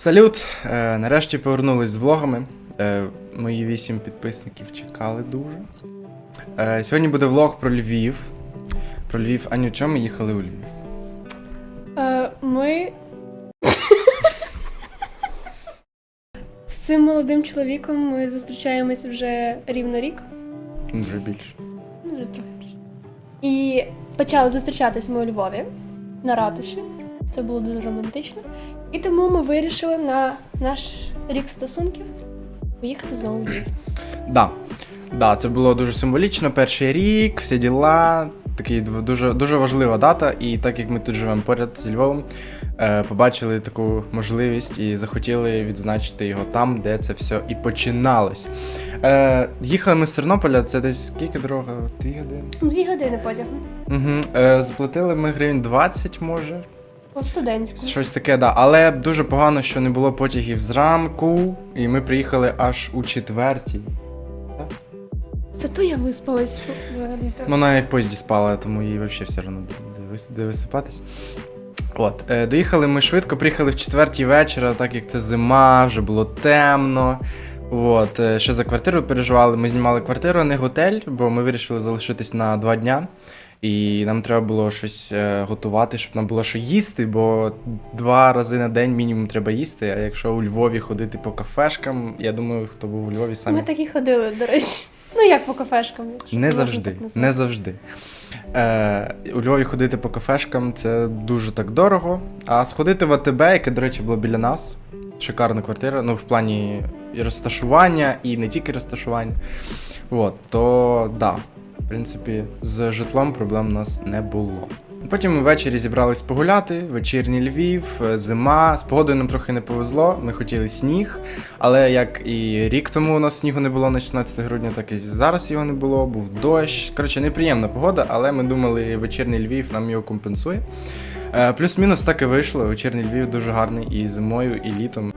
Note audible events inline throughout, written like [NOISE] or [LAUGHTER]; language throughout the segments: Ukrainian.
Салют! Е, нарешті повернулись з влогами. Е, мої вісім підписників чекали дуже. Е, сьогодні буде влог про Львів. Про Львів. Аню, чому ми їхали у Львів? Е, ми з цим молодим чоловіком ми зустрічаємось вже рівно рік, Ну, Вже більше. ну вже трохи більше. І почали зустрічатись ми у Львові на ратуші. Це було дуже романтично. І тому ми вирішили на наш рік стосунків поїхати знову Львів. Да. Да, це було дуже символічно. Перший рік, всі діла. Такий дуже, дуже важлива дата, і так як ми тут живемо поряд зі Львовом, е, побачили таку можливість і захотіли відзначити його там, де це все і починалось. Е, їхали ми з Тернополя, це десь скільки дорога? Дві години. Дві години потягу. Угу. Е, заплатили ми гривень 20, може. По студентську. Щось таке, да. Але дуже погано, що не було потягів зранку, і ми приїхали аж у четвертій. Це то я виспалась взагалі. Ну, вона і в поїзді спала, тому їй взагалі все одно де висипатись. От, е, доїхали ми швидко, приїхали в четвертій вечора, так як це зима, вже було темно. От, е, ще за квартиру переживали. Ми знімали квартиру, а не готель, бо ми вирішили залишитись на два дня. І нам треба було щось е, готувати, щоб нам було що їсти, бо два рази на день мінімум треба їсти. А якщо у Львові ходити по кафешкам, я думаю, хто був у Львові самі Ми так і ходили, до речі. Ну як по кафешкам. не завжди. Не завжди. Е, у Львові ходити по кафешкам це дуже так дорого. А сходити в АТБ, яке, до речі, було біля нас. Шикарна квартира, ну, в плані і розташування, і не тільки розташування. От, то да, принципі, з житлом проблем у нас не було. Потім ми ввечері зібрались погуляти, вечірній Львів, е, зима. З погодою нам трохи не повезло. Ми хотіли сніг, але як і рік тому у нас снігу не було на 16 грудня, так і зараз його не було, був дощ. Коротше, неприємна погода, але ми думали, вечірній Львів нам його компенсує. Е, Плюс-мінус так і вийшло. Вечірній Львів дуже гарний і зимою, і літом.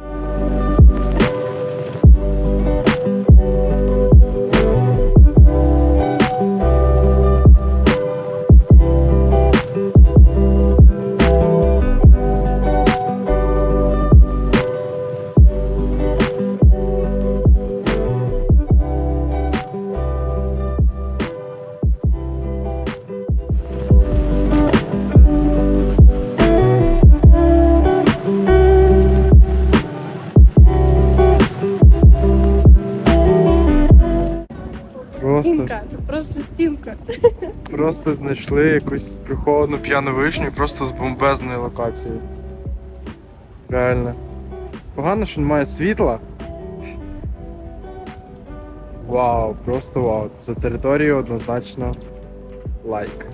Просто знайшли якусь приховану п'яну вишню просто з бомбезної локації. Реально. Погано, що немає світла. Вау, просто вау. За територію однозначно лайк.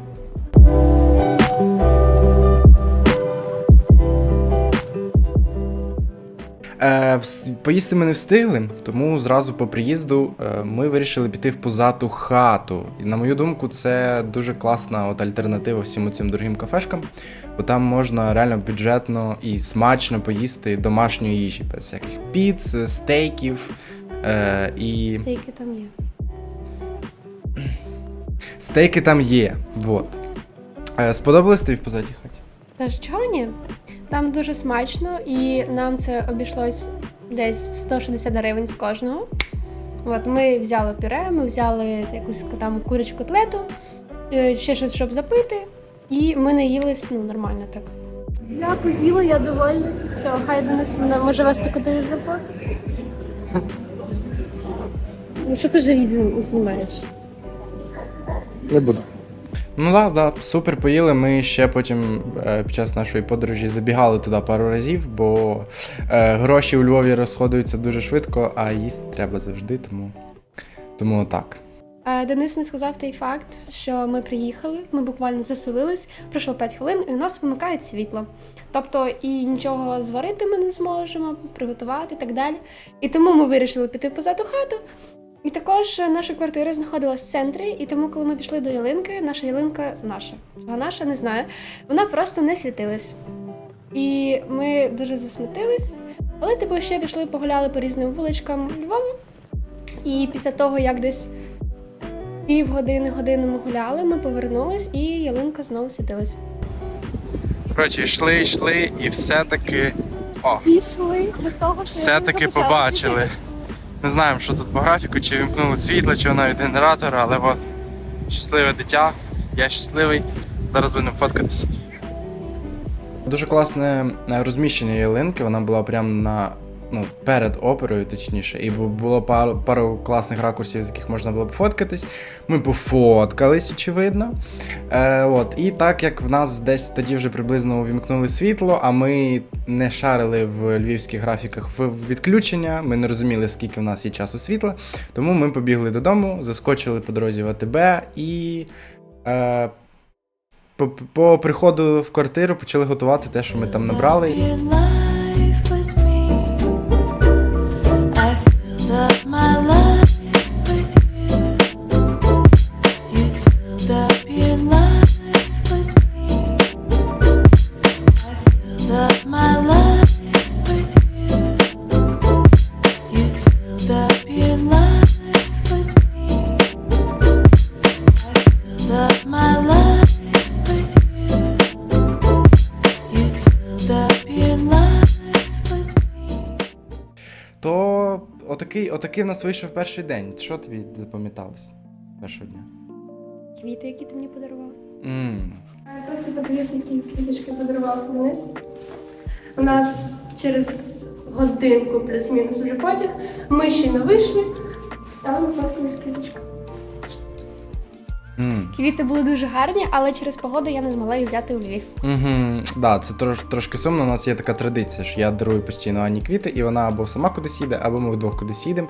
Е, поїсти ми не встигли, тому зразу по приїзду е, ми вирішили піти в позату хату. І на мою думку, це дуже класна от альтернатива всім цим дорогим кафешкам, бо там можна реально бюджетно і смачно поїсти домашньої їжі, без всяких піц, стейків. Е, і Стейки там є. стейки там є. Вот. Е, сподобалось тобі в позатій хаті? Та ж чого ні? Там дуже смачно, і нам це обійшлось десь в 160 гривень з кожного. От ми взяли пюре, ми взяли якусь там курячу котлету, е, ще щось, щоб запити, і ми наїлись ну, нормально так. Я поїла, я довольна. Все, хай Денис мене може вести кудись запити. Ну що ти вже відео знімаєш? Не буду. Ну да, да, супер поїли. Ми ще потім е, під час нашої подорожі забігали туди пару разів, бо е, гроші у Львові розходуються дуже швидко, а їсти треба завжди, тому, тому так. Е, Денис не сказав той факт, що ми приїхали, ми буквально заселились, пройшло 5 хвилин, і у нас вимикають світло. Тобто і нічого зварити ми не зможемо, приготувати і так далі. І тому ми вирішили піти позаду хату. І також наша квартира знаходилась в центрі, і тому, коли ми пішли до ялинки, наша ялинка наша, а наша не знаю, вона просто не світилась. І ми дуже засмутились, але типу ще пішли, погуляли по різним вуличкам Львова. І після того, як десь півгодини, годину ми гуляли, ми повернулись і ялинка знову світилась. Коротше, йшли, йшли, і все-таки О, Пішли до того, що все-таки побачили. Не знаємо, що тут по графіку, чи вімкнули світло, чи навіть генератор, але от щасливе дитя, я щасливий. Зараз будемо фоткатися. Дуже класне е, розміщення ялинки, вона була прямо на. Ну, перед оперою, точніше, і було пару, пару класних ракурсів, з яких можна було пофоткатись. Ми пофоткались, очевидно. Е, от, і так як в нас десь тоді вже приблизно увімкнули світло, а ми не шарили в львівських графіках в відключення, ми не розуміли, скільки в нас є часу світла, тому ми побігли додому, заскочили по дорозі в АТБ і. Е, по, по приходу в квартиру почали готувати те, що ми там набрали. Отакий, в нас вийшов перший день. Що тобі запам'яталось першого дня? Квіти, які ти мені подарував. Mm. Я просто подивися, які квіточки подарував вниз. У нас через годинку плюс-мінус уже потяг. Ми ще не вийшли. Там фоткались квіточка. Квіти були дуже гарні, але через погоду я не змогла їх взяти у Львів. Угу, да, це трош, трошки сумно. У нас є така традиція, що я дарую постійно Ані квіти, і вона або сама кудись їде, або ми вдвох кудись їдемо,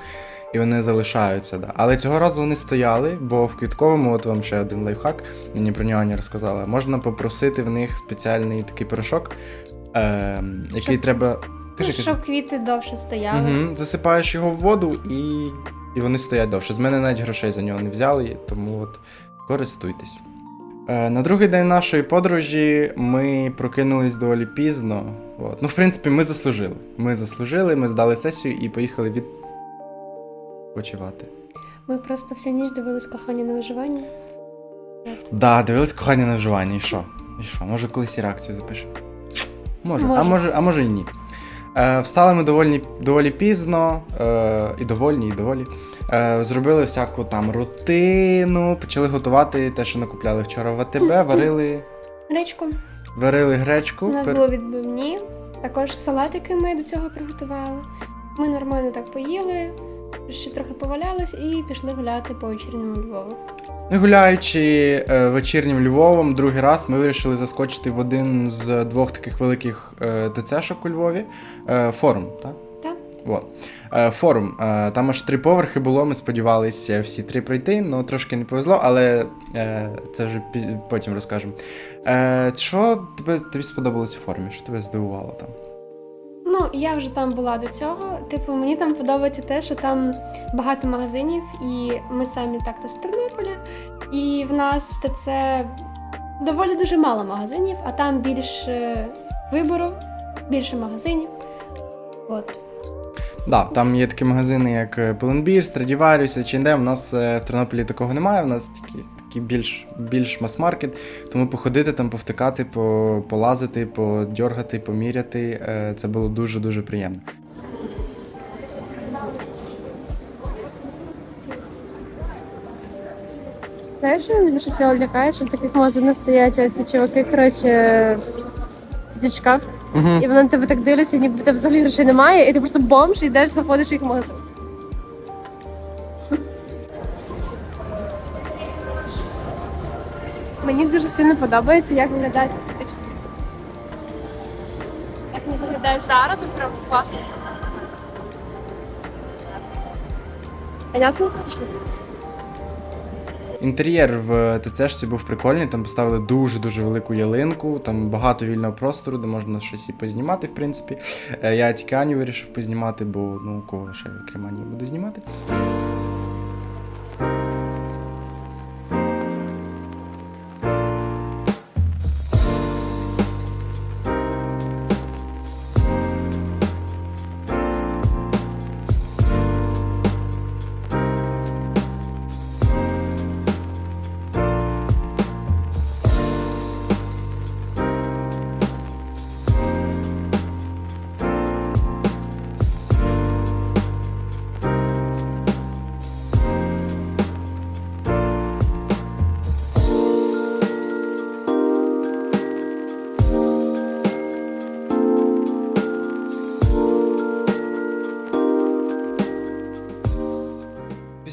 і вони залишаються. Да. Але цього разу вони стояли, бо в квітковому, от вам ще один лайфхак, мені про нього Аня розказала. Можна попросити в них спеціальний такий порошок, е, який Щоб- треба. Ну, Кажи, кажи. щоб квіти довше стояли. Угу, засипаєш його в воду і, і вони стоять довше. З мене навіть грошей за нього не взяли, тому от користуйтесь. Е, на другий день нашої подорожі ми прокинулись доволі пізно. От. Ну, в принципі, ми заслужили. Ми заслужили, ми здали сесію і поїхали відпочивати. Ми просто всю ніч дивились кохання на виживання. Да, дивились кохання на вживання, і що? І що? Може, колись і реакцію запишемо? Може, а Може. може, а може і ні. Е, встали ми доволі, доволі пізно, е, і довольні, і доволі. Е, зробили всяку там рутину, почали готувати те, що накупляли вчора в АТБ, [LAUGHS] варили, Речку. варили гречку. У нас пер- були відбивні, також салатики ми до цього приготували. Ми нормально так поїли, ще трохи повалялись і пішли гуляти по вечірньому Львову. Гуляючи е, вечірнім Львовом, другий раз ми вирішили заскочити в один з двох таких великих е, ТЦшок у Львові. Форум, так? Вот. Е, форум. Е, там аж три поверхи було. Ми сподівалися всі три пройти. Ну трошки не повезло, але е, це вже потім розкажемо. Що тебе тобі сподобалось у форумі? Що тебе здивувало там? Ну, я вже там була до цього. Типу, мені там подобається те, що там багато магазинів, і ми самі так-то з Тернополя. І в нас в ТЦ доволі дуже мало магазинів, а там більше вибору, більше магазинів. От. Да, там є такі магазини, як е, Pull&Bear, Stradivarius, H&M. У нас е, в Тернополі такого немає. У нас такі, такі більш, більш мас-маркет. Тому походити там, повтикати, по, полазити, подьоргати, поміряти. е, Це було дуже-дуже приємно. Знаєш, що мене більше всього лякає, що в таких магазинах стоять оці чуваки, коротше, в дічках. І вони на тебе так дивляться, ніби тебе взагалі грошей немає, і ти просто бомж, і йдеш, заходиш їх магазин. Мені дуже сильно подобається, як виглядає ця естетична. Як вона виглядає зараз, тут прям класно. Понятно? Інтер'єр в ТЦшці був прикольний, там поставили дуже-дуже велику ялинку, там багато вільного простору, де можна щось і познімати, в принципі. Е, Я тільки Аню вирішив познімати, бо ну кого ще крім Ані буду знімати.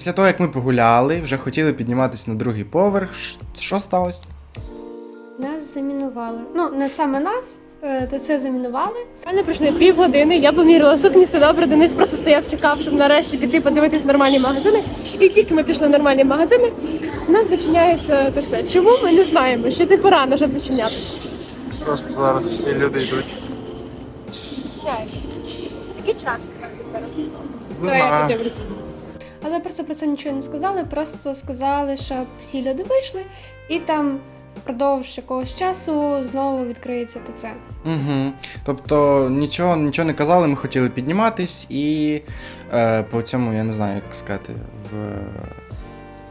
Після того, як ми погуляли, вже хотіли підніматися на другий поверх. Що сталося? Нас замінували. Ну, не саме нас, е, та це замінували. Реально пройшли півгодини, я поміряла сукні, все добре. Денис просто стояв, чекав, щоб нарешті піти подивитись нормальні магазини. І тільки ми пішли в нормальні магазини, у нас зачиняється все. Чому ми не знаємо? Ще типу рано, щоб зачиняти. Просто зараз всі люди йдуть. Зачиняється. Який час зараз? Не знаю. Але просто про це нічого не сказали, просто сказали, щоб всі люди вийшли, і там впродовж якогось часу знову відкриється ТЦ. Угу. Тобто нічого, нічого не казали, ми хотіли підніматись, і е, по цьому, я не знаю, як сказати, в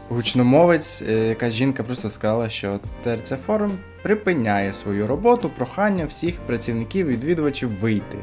гучномовець, е, якась жінка просто сказала, що ТРЦ форум припиняє свою роботу, прохання всіх працівників відвідувачів вийти.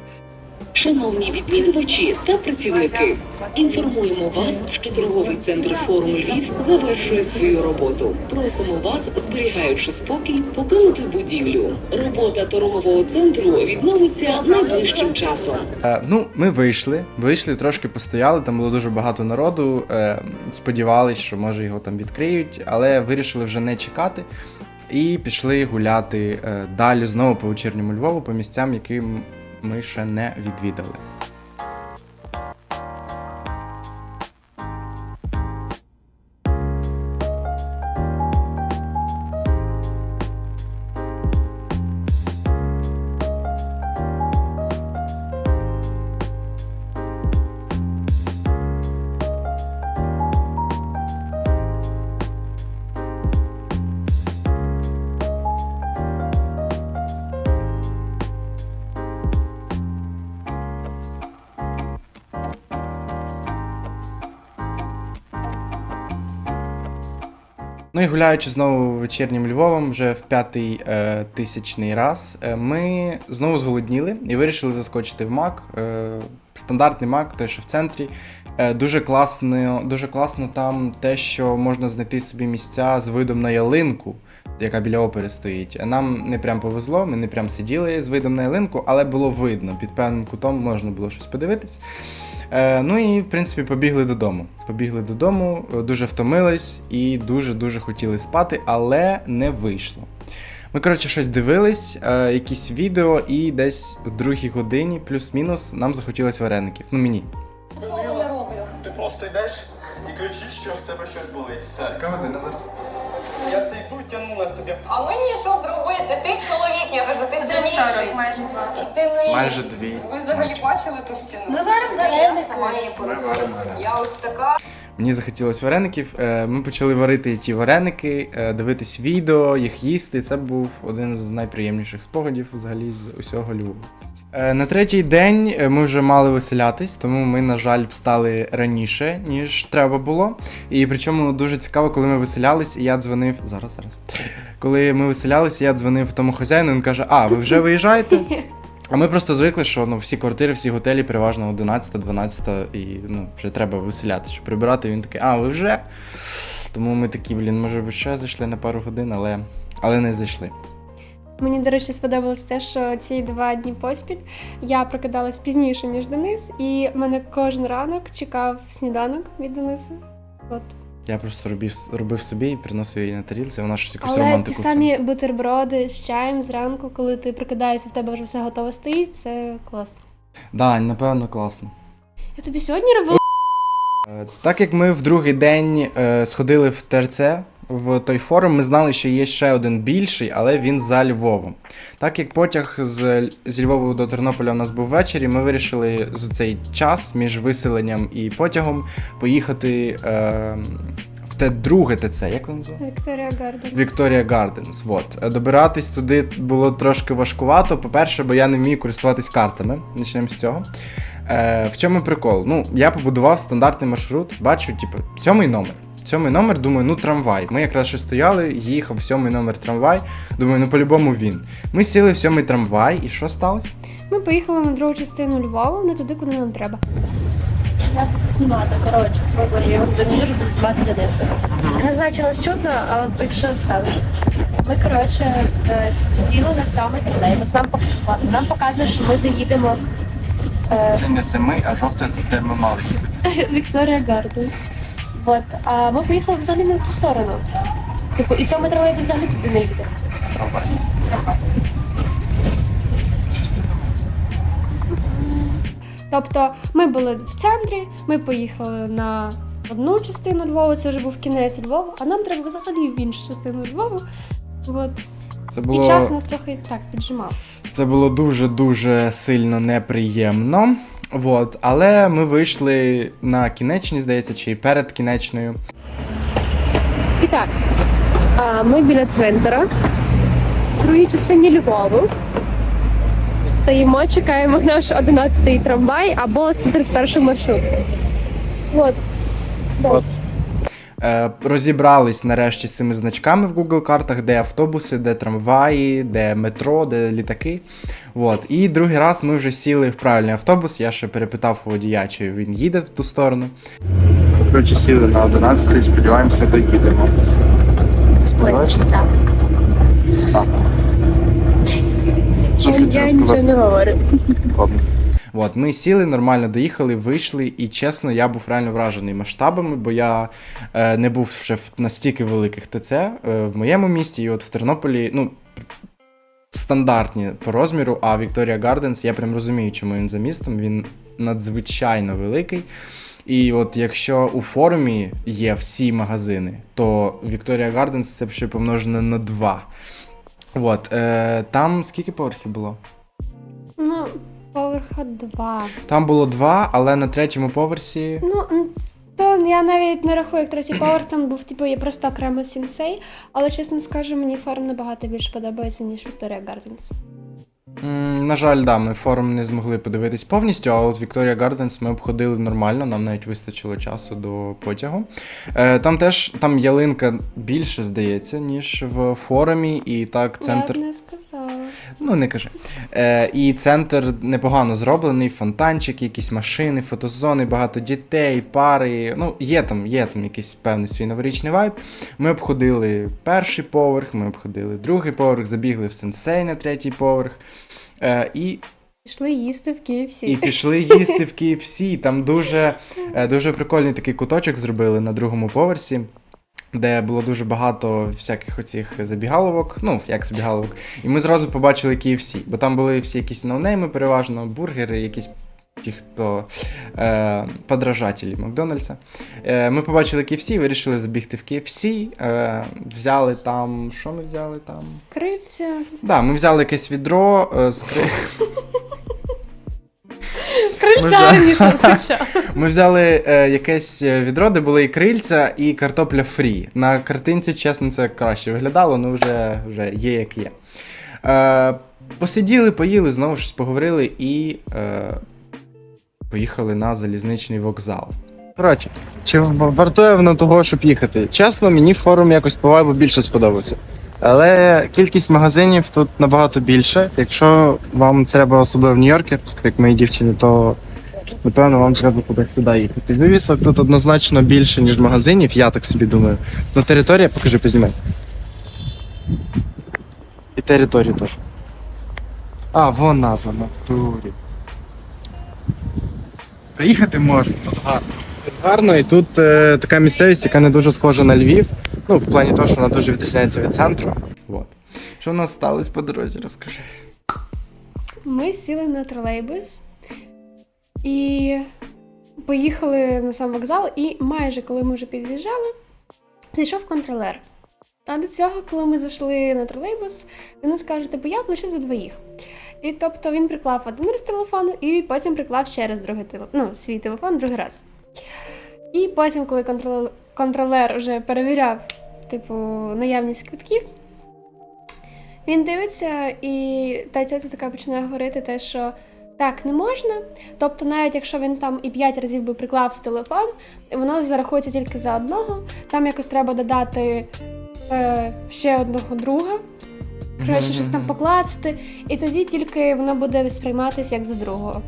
Шановні відвідувачі та працівники, інформуємо вас, що торговий центр форум Львів завершує свою роботу. Просимо вас, зберігаючи спокій, покинути будівлю. Робота торгового центру відновиться найближчим часом. Е, ну, ми вийшли, вийшли, трошки постояли, там було дуже багато народу. Е, сподівались, що може його там відкриють, але вирішили вже не чекати. І пішли гуляти е, далі знову по вечірньому Львову, по місцям, які м- ми ще не відвідали. Ну і гуляючи знову вечірнім Львовом, вже в п'ятий е, тисячний раз, е, ми знову зголодніли і вирішили заскочити в Мак. Е, стандартний Мак, той, що в центрі. Е, дуже класно, дуже класно там те, що можна знайти собі місця з видом на ялинку, яка біля опери стоїть. Нам не прям повезло, ми не прям сиділи з видом на ялинку, але було видно. Під певним кутом можна було щось подивитись. Е, ну і в принципі побігли додому. Побігли додому, е, дуже втомились і дуже-дуже хотіли спати, але не вийшло. Ми, коротше, щось дивились, е, якісь відео, і десь в другій годині, плюс-мінус, нам захотілось вареників. Ну мені. Ти просто йдеш і кричиш, що в тебе щось болить. Все. Яка година зараз? Я цей тут себе. собі. А мені що зробити? Ти чоловік, я кажу, ти сильніший. майже два. І ти не Майже дві. ви взагалі бачили ту стіну? Ми варимо Я вареники. сама її варимо вареники. Я ось така. Мені захотілось вареників. Е, Ми почали варити ті вареники, е, дивитись відео, їх їсти. Це був один з найприємніших спогадів взагалі з усього Львова. Е, На третій день ми вже мали виселятись, тому ми, на жаль, встали раніше, ніж треба було. І причому дуже цікаво, коли ми виселялись, і я дзвонив. Зараз, зараз. Коли ми виселялися, я дзвонив тому хазяїну, він каже: А, ви вже виїжджаєте? [LAUGHS] А ми просто звикли, що ну, всі квартири, всі готелі переважно 11, 12 і ну, вже треба виселяти, щоб прибирати. Він такий, а, ви вже? Тому ми такі, блін, може би ще зайшли на пару годин, але, але не зайшли. Мені, до речі, сподобалось те, що ці два дні поспіль я прокидалась пізніше, ніж Денис, і мене кожен ранок чекав сніданок від Дениса. От. Я просто робив, робив собі і приносив її на тарілці, вона щось якусь Але ті романтику. цьому. самі бутерброди з чаєм зранку, коли ти прокидаєшся, в тебе вже все готово стоїть, це класно. Да, напевно, класно. Я тобі сьогодні робила. Е, Так як ми в другий день е, сходили в ТРЦ в той форум, ми знали, що є ще один більший, але він за Львовом. Так як потяг з, з Львова до Тернополя у нас був ввечері, ми вирішили за цей час між виселенням і потягом поїхати е, в те друге ТЦ. Як воно називається? Вікторія Гарден. Вікторія Гарденс. Вот. Добиратись туди було трошки важкувато. По-перше, бо я не вмію користуватись картами. Почнемо з цього. Е, в чому прикол? Ну, я побудував стандартний маршрут, бачу, типу, сьомий номер. Сьомий номер, думаю, ну трамвай. Ми якраз ще стояли, їхав сьомий номер трамвай. Думаю, ну по-любому він. Ми сіли в сьомий трамвай, і що сталося? Ми поїхали на другу частину Львова, не туди, куди нам треба. Я буду знімати, коротше, пробую домір, буду знімати Дениса. Не знаю, чи нас чутно, але якщо вставити. Ми, коротше, е, сіли на сьомий тролейбус, нам, пок- нам показує, що ми доїдемо е, Це це ми, а жовте це де ми мали їхати. [LAUGHS] Вікторія Гарденс. От, а ми поїхали взагалі не в ту сторону. Типу, і сьомий тролейбус взагалі туди не їде. Тобто ми були в центрі, ми поїхали на одну частину Львова, це вже був кінець Львова, а нам треба взагалі в іншу частину Львова. От. Це І час нас трохи так піджимав. це було дуже-дуже сильно неприємно. Вот. Але ми вийшли на кінечні, здається, чи перед кінечною. І так, ми біля цвинтара, в другій частині Львову. Стоїмо, чекаємо наш 11-й трамвай або 131 маршрут. От. Е, розібрались нарешті з цими значками в Google картах, де автобуси, де трамваї, де метро, де літаки. Вот. І другий раз ми вже сіли в правильний автобус. Я ще перепитав водія, чи він їде в ту сторону. Коротше, сіли на 11 сподіваємося, доїдемо. Ти сподіваєшся? Так. Я нічого не говорю. От, ми сіли, нормально доїхали, вийшли, і чесно, я був реально вражений масштабами, бо я е, не був ще в настільки великих ТЦ е, в моєму місті, і от в Тернополі, ну. Стандартні по розміру, а Вікторія Гарденс, я прям розумію, чому він за містом. Він надзвичайно великий. І от якщо у форумі є всі магазини, то Вікторія Гарденс це ще помножено на два. От, е, там скільки поверхів було? Ну, поверха два. Там було два, але на третьому поверсі. Ну, то я навіть не рахую як третій поверх, там був типу є просто окремо сінсей, але чесно скажу, мені форум набагато більше подобається, ніж Вікторія Гарденс. М, На жаль, да, ми форум не змогли подивитись повністю, а от Вікторія Гарденс ми обходили нормально, нам навіть вистачило часу до потягу. Е, там теж там ялинка більше, здається, ніж в форумі, і так центр. Я б не. Ну, не кажи. Е, і центр непогано зроблений, фонтанчик, якісь машини, фотозони, багато дітей, пари. Ну, є там, є там якийсь певний свій новорічний вайб. Ми обходили перший поверх, ми обходили другий поверх, забігли в сенсей на третій поверх. Е, і, Пішли їсти в KFC. і пішли їсти в KFC. Там дуже, е, дуже прикольний такий куточок зробили на другому поверсі. Де було дуже багато всяких оцих забігаловок, ну як забігаловок, і ми зразу побачили KFC, бо там були всі якісь ноунейми, переважно бургери, якісь ті, хто е, подражателі Макдональдса. Е, ми побачили KFC, вирішили забігти в KFC, е, взяли там. Що ми взяли там? Крильця. Да, ми взяли якесь відро е, з кри... Крильця [LAUGHS] взяли- раніше звичайно. [LAUGHS] Ми взяли е, якесь е, відро, де були і крильця, і картопля фрі. На картинці, чесно, це краще виглядало, ну вже, вже є як є. Е, посиділи, поїли, знову ж поговорили і е, поїхали на залізничний вокзал. Коротше, чи вартує воно того, щоб їхати? Чесно, мені форум якось по вайбу більше сподобався. Але кількість магазинів тут набагато більше. Якщо вам треба особливо в Нью-Йоркі, як моїй дівчині, то напевно вам треба кудись сюди їхати. Вивісок тут однозначно більше, ніж магазинів, я так собі думаю. Ну, територія, покажи, познімай. І територію теж. А, вон назва на турі. Приїхати можна, тут гарно. Гарно, і тут е, така місцевість, яка не дуже схожа на Львів. Ну, в плані того, що вона дуже відрізняється від центру. Вот. Що в нас сталося по дорозі, розкажи. Ми сіли на тролейбус і поїхали на сам вокзал, і майже коли ми вже під'їжджали, зайшов контролер. А до цього, коли ми зайшли на тролейбус, нас каже, типу, я плачу за двоїх. І тобто він приклав один раз телефон, і потім приклав ще раз другий телефон, ну, свій телефон другий раз. І потім, коли контролер, контролер вже перевіряв, типу, наявність квитків, він дивиться, і та тетя така починає говорити те, що так не можна. Тобто, навіть якщо він там і п'ять разів би приклав телефон, воно зарахується тільки за одного. Там якось треба додати е, ще одного друга. Коротше, щось там покласти, і тоді тільки воно буде сприйматися як за другого.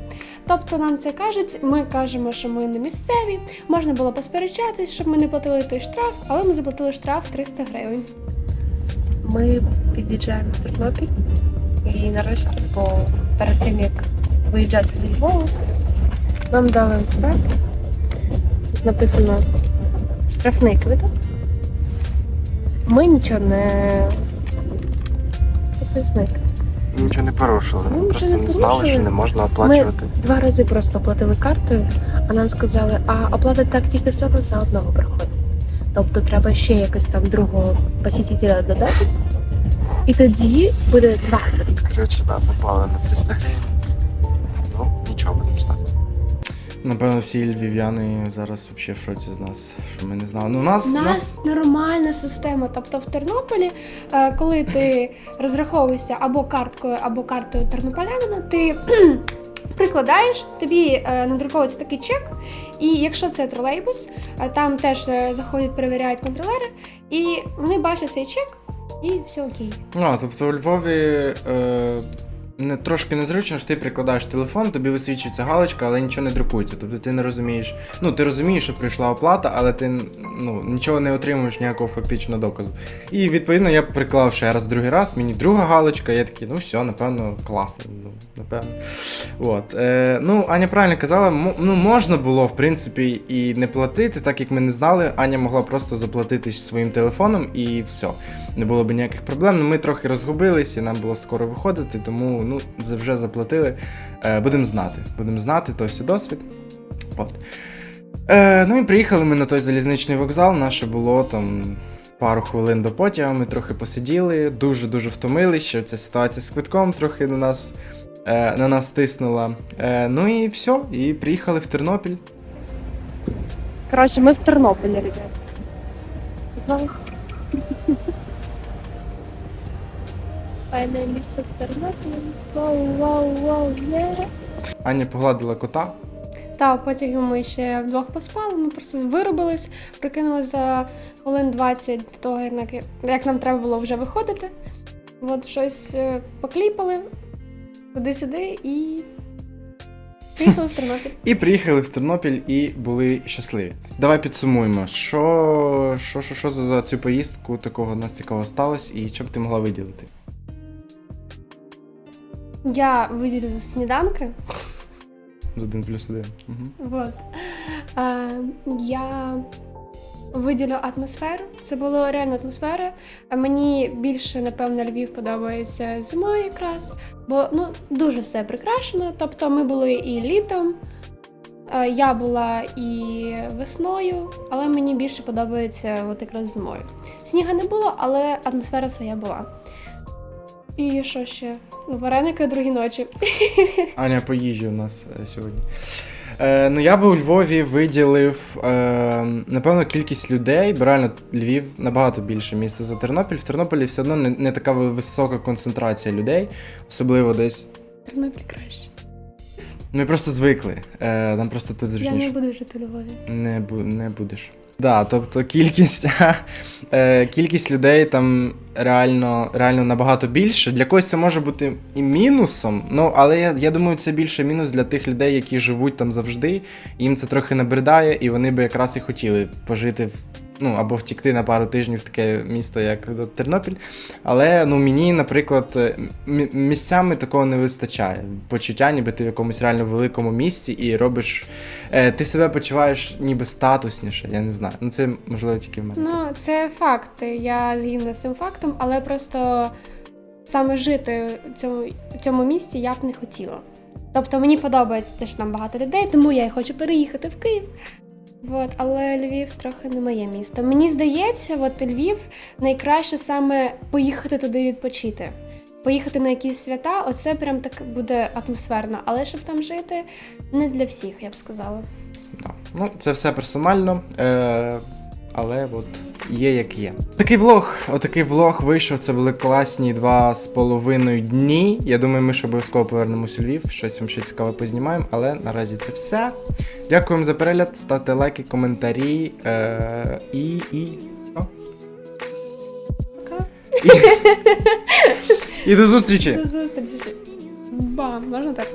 Тобто нам це кажуть, ми кажемо, що ми не місцеві, можна було посперечатись, щоб ми не платили той штраф, але ми заплатили штраф 300 гривень. Ми під'їжджаємо в Тернопіль і нарешті, бо перед тим як виїжджати зі Львова, нам дали ось так. Тут написано штрафний квиток. Ми нічого не Як. Нічого не порушили. Ну, нічого Просто не не знали, порушили. що не можна оплачувати. Два рази просто оплатили картою, а нам сказали, а оплата так тільки саме за одного приходить. Тобто треба ще якось там другого посітителя додати. І тоді буде два. Коротше, да, попали на 300 гривень. Напевно, всі львів'яни зараз взагалі в шоці з нас, що ми не знали. Ну, у нас, У нас... нас нормальна система. Тобто в Тернополі, е, коли ти [LAUGHS] розраховуєшся або карткою, або картою тернополянина, ти кхм, [CLEARS THROAT] прикладаєш, тобі е, надруковується такий чек, і якщо це тролейбус, е, там теж е, заходять, перевіряють контролери, і вони бачать цей чек, і все окей. Ну, тобто у Львові е, не, трошки незручно, що ти прикладаєш телефон, тобі висвічується галочка, але нічого не друкується. Тобто ти не розумієш. Ну, ти розумієш, що прийшла оплата, але ти ну, нічого не отримуєш, ніякого фактичного доказу. І відповідно я приклав ще раз другий раз, мені друга галочка, я такий, ну все, напевно, класно. Ну, напевно. От. Е, ну, Аня правильно казала, ну, можна було, в принципі, і не платити, так як ми не знали. Аня могла просто заплатити своїм телефоном і все. Не було б ніяких проблем. Ну, ми трохи розгубились, і нам було скоро виходити, тому ну, вже заплатили. Е, будемо знати. Будемо знати, то все досвід. От. Е, ну і приїхали ми на той залізничний вокзал. Наше було там пару хвилин до потяга. Ми трохи посиділи, дуже-дуже втомилися. Ще ця ситуація з квитком трохи на нас, е, на нас тиснула. Е, ну і все, і приїхали в Тернопіль. Коротше, ми в Тернополі, ребят. Ти? Файне місто Тернопіль. Вау, вау, вау, є. Аня погладила кота. Та потім ми ще вдвох поспали, ми просто виробились, прокинулися за хвилин 20 до того, як, як нам треба було вже виходити. От щось е, покліпали туди-сюди і приїхали в Тернопіль. І приїхали в Тернопіль і були щасливі. Давай підсумуємо, що, що, що, що за, цю поїздку такого нас цікавого сталося, і що б ти могла виділити? Я виділю сніданки. З один плюс один. Угу. Вот. Е, я виділю атмосферу. Це було реально атмосфера. А Мені більше, напевно, Львів подобається зимою якраз, бо ну, дуже все прикрашено. Тобто ми були і літом, е, я була і весною, але мені більше подобається от якраз зимою. Сніга не було, але атмосфера своя була. І що ще? Ну, Вареники другі ночі. [LAUGHS] Аня по їжі у нас е, сьогодні. Е, ну, я би у Львові виділив, е, напевно, кількість людей, бо реально Львів набагато більше місто за Тернопіль. В Тернополі все одно не, не така висока концентрація людей, особливо десь. Тернопіль краще. Ми просто звикли. Е, нам просто тут Я зручніше. не буду жити у Львові. Не, бу- не будеш. Да, тобто кількість, [LAUGHS] е, кількість людей там реально, реально набагато більше. Для когось це може бути і мінусом, ну але я, я думаю, це більше мінус для тих людей, які живуть там завжди. Їм це трохи набридає, і вони би якраз і хотіли пожити в. Ну, або втікти на пару тижнів в таке місто, як Тернопіль. Але ну, мені, наприклад, е, місцями такого не вистачає. Почуття, ніби ти в якомусь реально великому місті і робиш Е, ти себе почуваєш ніби статусніше, я не знаю. Ну це можливо тільки в мене. Ну, це факт. Я згідна з цим фактом, але просто саме жити в цьому, в цьому місті я б не хотіла. Тобто мені подобається те, що там багато людей, тому я і хочу переїхати в Київ. От, але Львів трохи не моє місто. Мені здається, от Львів найкраще саме поїхати туди відпочити. Поїхати на якісь свята, оце прям так буде атмосферно. Але щоб там жити, не для всіх, я б сказала. Ну, це все персонально, е, але от є як є. Такий влог, отакий влог вийшов. Це були класні два з половиною дні. Я думаю, ми ще обов'язково повернемось у Львів, щось вам ще цікаве познімаємо, але наразі це все. Дякуємо за перегляд, ставте лайки, коментарі е, і. і... О. Пока. [LAUGHS] І до зустрічі! До зустрічі. Бам, можна так?